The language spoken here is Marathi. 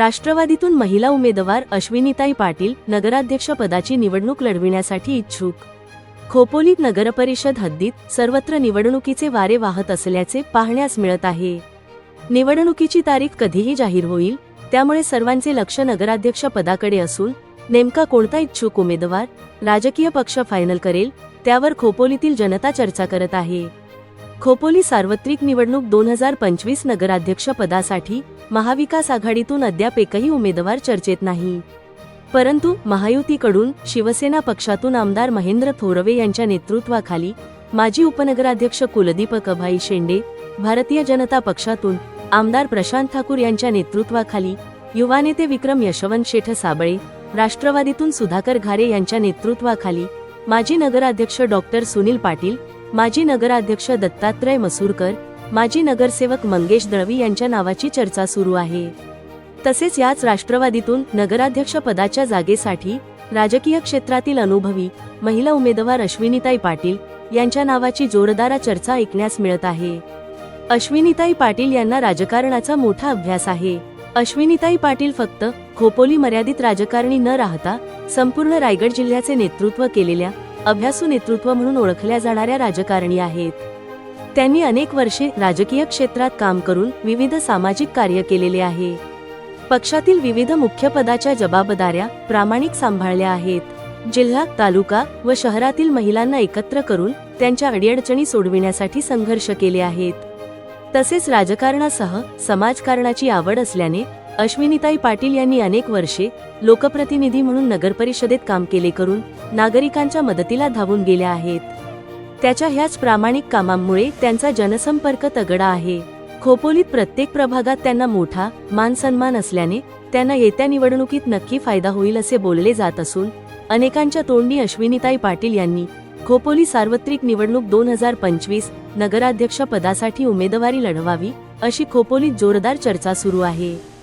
राष्ट्रवादीतून महिला उमेदवार अश्विनीताई पाटील नगराध्यक्षपदाची निवडणूक लढविण्यासाठी इच्छुक. खोपोलीत नगरपरिषद हद्दीत सर्वत्र निवडणुकीचे वारे वाहत असल्याचे पाहण्यास मिळत आहे. निवडणुकीची तारीख कधीही जाहीर होईल त्यामुळे सर्वांचे लक्ष नगराध्यक्ष पदाकडे असून नेमका कोणता इच्छुक उमेदवार राजकीय पक्ष फायनल करेल त्यावर खोपोलीतील जनता चर्चा करत आहे. खोपोली सार्वत्रिक निवडणूक दोन हजार पंचवीस नगराध्यक्ष पदासाठी महाविकास आघाडीतून अद्याप एकही उमेदवार चर्चेत नाही. परंतु महायुतीकडून शिवसेना पक्षातून आमदार महेंद्र थोरवे यांच्या नेतृत्वाखाली माजी उपनगराध्यक्ष कुलदीपक अभाई शेंडे भारतीय जनता पक्षातून आमदार प्रशांत ठाकूर यांच्या नेतृत्वाखाली युवा नेते विक्रम यशवंत शेठ साबळे राष्ट्रवादीतून सुधाकर घारे यांच्या नेतृत्वाखाली माजी नगराध्यक्ष डॉक्टर सुनील पाटील माजी नगराध्यक्ष दत्तात्रय मसूरकर माजी नगरसेवक मंगेश दळवी यांच्या नावाची चर्चा सुरू आहे. तसेच याच राष्ट्रवादीतून नगराध्यक्ष पदाच्या जागेसाठी राजकीय क्षेत्रातील अनुभवी महिला उमेदवार अश्विनीताई पाटील यांच्या नावाची जोरदार चर्चा ऐकण्यास मिळत आहे. अश्विनीताई पाटील यांना राजकारणाचा मोठा अभ्यास आहे. अश्विनीताई पाटील फक्त खोपोली मर्यादित राजकारणी न राहता संपूर्ण रायगड जिल्ह्याचे नेतृत्व केलेल्या अभ्यासू नेतृत्व म्हणून ओळखल्या जाणाऱ्या राजकारणी आहेत. त्यांनी अनेक वर्षे राजकीय क्षेत्रात काम करून विविध सामाजिक कार्य केलेले आहे. पक्षातील विविध मुख्य पदाच्या जबाबदाऱ्या प्रामाणिक सांभाळल्या आहेत. जिल्हा तालुका व शहरातील महिलांना एकत्र करून त्यांच्या अडीअडचणी सोडविण्यासाठी संघर्ष केले आहेत. तसेच राजकारणासह समाजकारणाची आवड असल्याने अश्विनीताई पाटील यांनी अनेक वर्षे लोकप्रतिनिधी म्हणून नगरपरिषदेत काम केले करून नागरिकांच्या मदतीला धावून गेल्या आहेत. त्याच्या ह्याच प्रामाणिक कामांमुळे त्यांचा जनसंपर्क तगडा आहे. खोपोलीत प्रत्येक प्रभागात त्यांना मोठा मान सन्मान असल्याने त्यांना येत्या निवडणुकीत नक्की फायदा होईल असे बोलले जात असून अनेकांच्या तोंडी अश्विनीताई पाटील यांनी खोपोली सार्वत्रिक निवडणूक दोन हजार पंचवीस नगराध्यक्ष पदासाठी उमेदवारी लढवावी अशी खोपोलीत जोरदार चर्चा सुरू आहे.